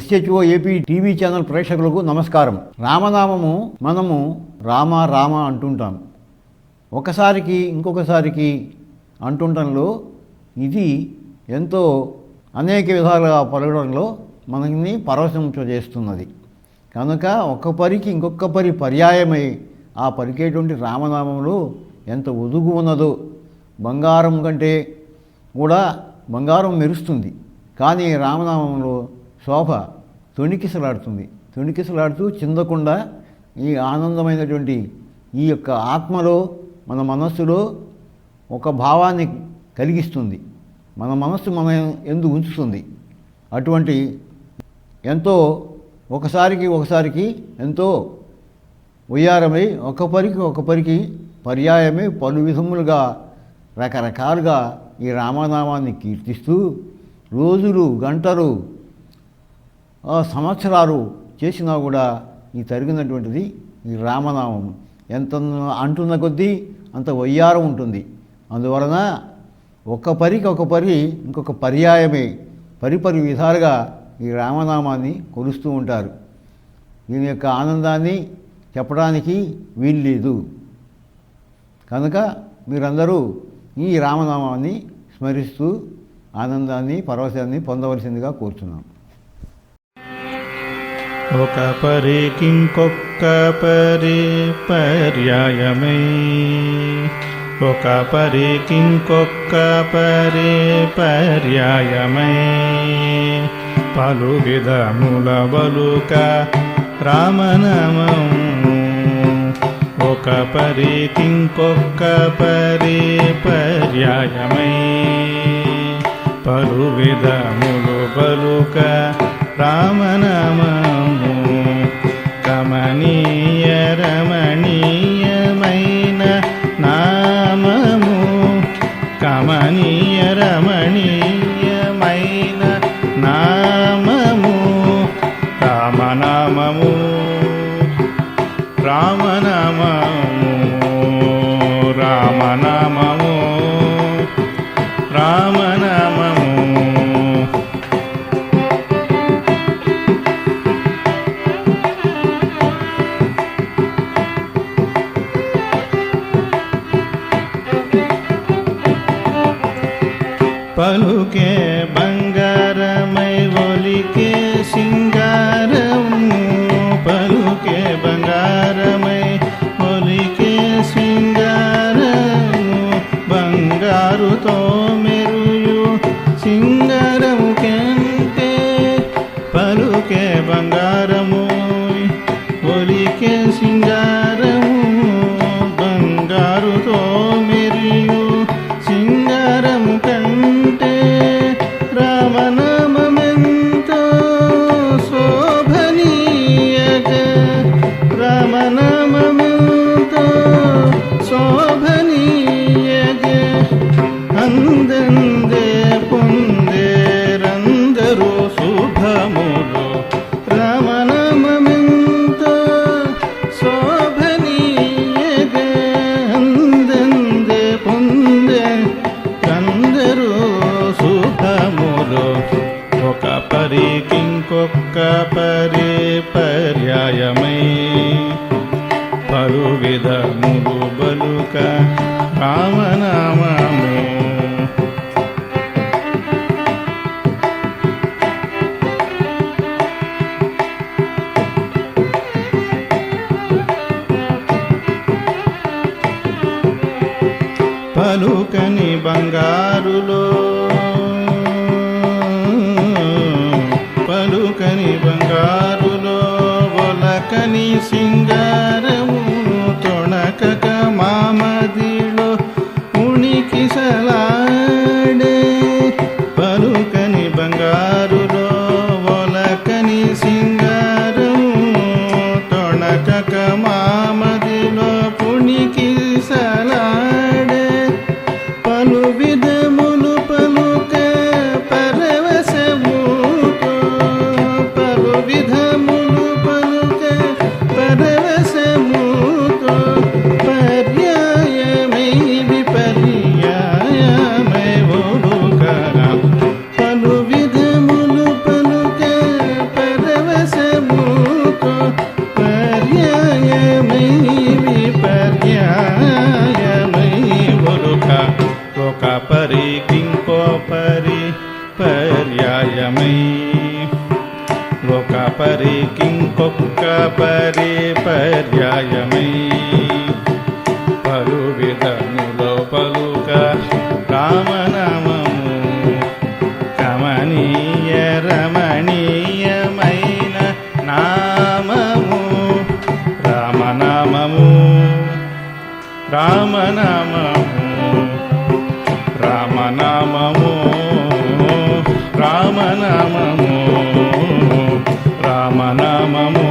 SHO AP TV channel ప్రేక్షకులకు నమస్కారం. రామనామము మనము రామ రామ అంటుంటాం. ఒకసారికి ఇంకొకసారికి అంటుండడంలో ఇది ఎంతో అనేక విధాలుగా పలగడంలో మనల్ని పరవశింపజేస్తున్నది. కనుక ఒక్క పరికి ఇంకొక పరి పర్యాయమై ఆ పలికేటువంటి రామనామంలో ఎంత ఒదుగు ఉన్నదో బంగారం కంటే కూడా బంగారం మెరుస్తుంది. కానీ రామనామంలో శోభ తొణికిసలాడుతుంది. తొణికిసలాడుతూ చిందకుండా ఈ ఆనందమైనటువంటి ఈ యొక్క ఆత్మలో మన మనస్సులో ఒక భావాన్ని కలిగిస్తుంది. మన మనస్సు మన ఎందు ఉంచుతుంది. అటువంటి ఎంతో ఒకసారికి ఒకసారికి ఎంతో ఉయ్యారమై ఒక పరికి ఒక పరికి పర్యాయమై పలు విధములుగా రకరకాలుగా ఈ రామనామాన్ని కీర్తిస్తూ రోజులు గంటలు సంవత్సరాలు చేసినా కూడా ఈ తరిగినటువంటిది ఈ రామనామం. ఎంత అంటున్న కొద్దీ అంత వయ్యారం ఉంటుంది. అందువలన ఒక్క పరికి ఒక పరి ఇంకొక పర్యాయమే పరిపరి విధాలుగా ఈ రామనామాన్ని కొలుస్తూ ఉంటారు. దీని యొక్క ఆనందాన్ని చెప్పడానికి వీల్లేదు. కనుక మీరందరూ ఈ రామనామాన్ని స్మరిస్తూ ఆనందాన్ని పరవశాన్ని పొందవలసిందిగా కోరుతున్నాం ఒక పరికింకొక్క పరి పర్యాయమై. ఒక పరికింకొక్క పరి పర్యాయమై. పలు విధముల బలుక రామనామం. ఒక పరికింకొక్క పరి పర్యాయమై. పలు విధములు బలుక రామనామము రమణీయ రమణీయమైన నామము. కమనీయ రమణీయమైన నామము. రామనామము. రామనామము. రామనా పలుకే బంగారమై ఒలికే సింగారము పలుకే బంగారమై ఒలికే సింగారము బంగారుతో మెరుయు సింగారము కంటే పలుకే బంగారము రామనామమెంతో శోభనీయక రామనామమెంతో శోభనీయక అందందే విధములు బలుక రామనామము. పలుకని బంగారులో పలుకని బంగారులో ఒలకని సింగారము పర్యాయమై. పలు విధములో పలుక రామనామము కమనీయ రమణీయమైన నామము. రామనామము రామనామము రామనామము రామనామము రామనామము.